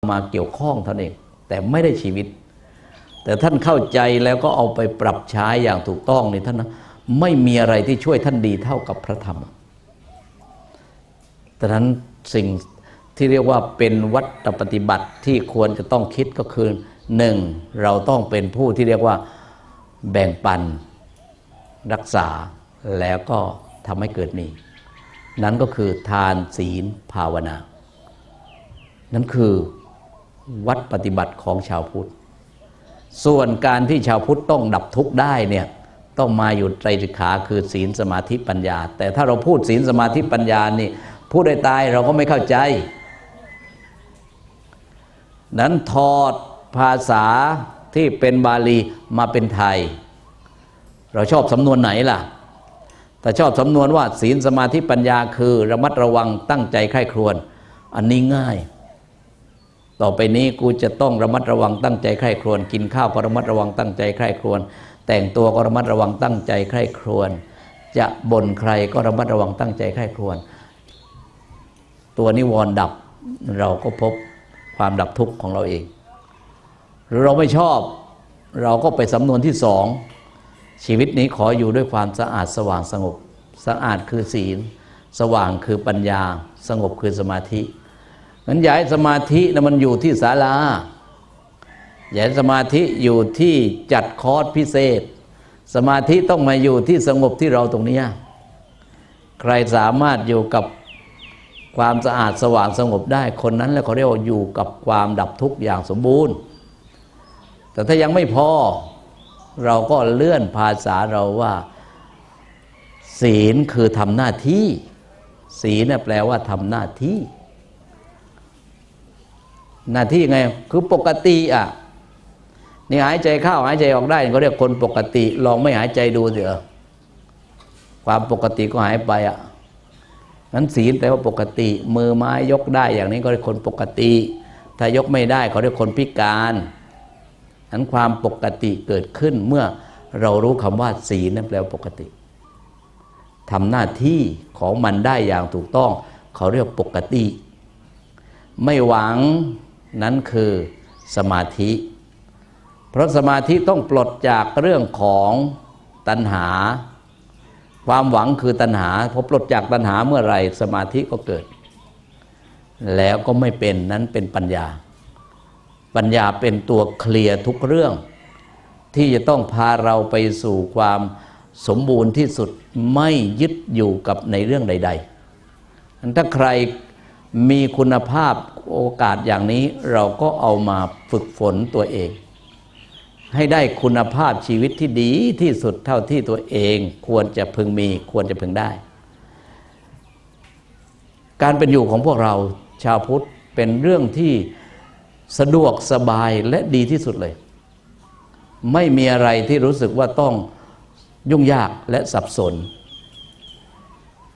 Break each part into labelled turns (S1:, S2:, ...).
S1: มาเกี่ยวข้องเท่านั้นเองแต่ไม่ได้ชีวิต แต่ท่านเข้าใจแล้วก็เอาไปปรับใช้อย่างถูกต้องนี่ท่านนะไม่มีอะไรที่ช่วยท่านดีเท่ากับพระธรรมดังนั้นสิ่งที่เรียกว่าเป็นวัตปฏิบัติที่ควรจะต้องคิดก็คือหนึ่งเราต้องเป็นผู้ที่เรียกว่าแบ่งปันรักษาแล้วก็ทำให้เกิดมี นั้นก็คือทานศีลภาวนา นั่นคือ วัดปฏิบัติของชาวพุทธ ส่วนการที่ชาวพุทธต้องดับทุกข์ได้เนี่ยต้องมาอยู่ไตรสิกขาคือศีลสมาธิปัญญา แต่ถ้าเราพูดศีลสมาธิปัญญานี่พูดได้ตายเราก็ไม่เข้าใจ นั้นถอดภาษาที่เป็นบาลีมาเป็นไทย เราชอบสำนวนไหนล่ะแต่ชอบสำนวนว่าศีลสมาธิปัญญาคือระมัดระวังตั้งใจใคร่ครวญอันนี้ง่าย ต่อไปนี้กูจะต้องระมัดระวังตั้งใจใคร่ครวญกินข้าวก็ระมัดระวังตั้งใจใคร่ครวญแต่งตัวก็ระมัดระวังตั้งใจใคร่ครวญจะบ่นใครก็ระมัดระวังตั้งใจใคร่ครวญตัวนิวรณ์ดับเราก็พบความดับทุกข์ของเราเอง หรือเราไม่ชอบเราก็ไปสำนวนที่สองชีวิตนี้ขออยู่ด้วยความสะอาดสว่างสงบสะอาดคือศีล สว่างคือปัญญา สงบคือสมาธิ งั้นย้ายสมาธินะมันอยู่ที่ศาลาย้ายสมาธิอยู่ที่จัดคอร์สพิเศษ สมาธิต้องมาอยู่ที่สงบที่เราตรงนี้ ใครสามารถอยู่กับความสะอาดสว่างสงบได้คนนั้นแล้วเขาเรียกว่าอยู่กับความดับทุกข์อย่างสมบูรณ์ แต่ถ้ายังไม่พอเราก็เลื่อนภาษาเราว่า ศีลคือทำหน้าที่ ศีลเนี่ยแปลว่าทำหน้าที่ หน้าที่ไงคือปกติอะนี่หายใจเข้าหายใจออกได้เขาเรียกคนปกติ ลองไม่หายใจดูเถอะความปกติก็หายไปอะนั้นศีลแปลว่าปกติ มือไม้ยกได้อย่างนี้ก็เรียกคนปกติ ถ้ายกไม่ได้เขาเรียกคนพิการนั้นความปกติเกิดขึ้นเมื่อเรารู้คำว่าศีลนั่นแปลว่าปกติทำหน้าที่ของมันได้อย่างถูกต้อง เขาเรียกปกติ ไม่หวัง นั้นคือสมาธิ เพราะสมาธิต้องปลดจากเรื่องของตัณหา ความหวังคือตัณหาพอปลดจากตัณหาเมื่อไรสมาธิก็เกิด แล้วก็ไม่เป็นนั้นเป็นปัญญา ปัญญาเป็นตัวเคลียร์ทุกเรื่อง ที่จะต้องพาเราไปสู่ความสมบูรณ์ที่สุดไม่ยึดอยู่กับในเรื่องใด ๆ ถ้าใคร มีคุณภาพโอกาสอย่างนี้เราก็เอามาฝึกฝนตัวเอง ให้ได้คุณภาพชีวิตที่ดีที่สุดเท่าที่ตัวเองควรจะพึงมีควรจะพึงได้ การเป็นอยู่ของพวกเราชาวพุทธเป็นเรื่องที่สะดวกสบายและดีที่สุดเลย ไม่มีอะไรที่รู้สึกว่าต้องยุ่งยากและสับสน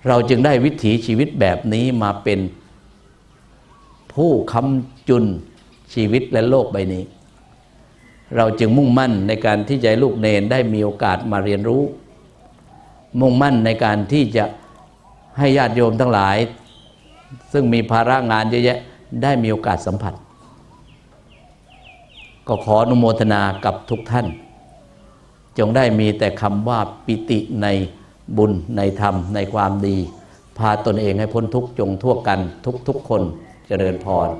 S1: เราจึงได้วิถีชีวิตแบบนี้มาเป็น ผู้ค้ำจุนชีวิตและโลกใบนี้ เราจึงมุ่งมั่นในการที่จะให้ลูกเนนได้มีโอกาสมาเรียนรู้ มุ่งมั่นในการที่จะให้ญาติโยมทั้งหลาย ซึ่งมีภาระงานเยอะแยะได้มีโอกาสสัมผัส ก็ขออนุโมทนากับทุกท่าน จงได้มีแต่คำว่าปิติในบุญในธรรมในความดี พาตนเองให้พ้นทุกจงทั่วกันทุกๆคน เจริญพร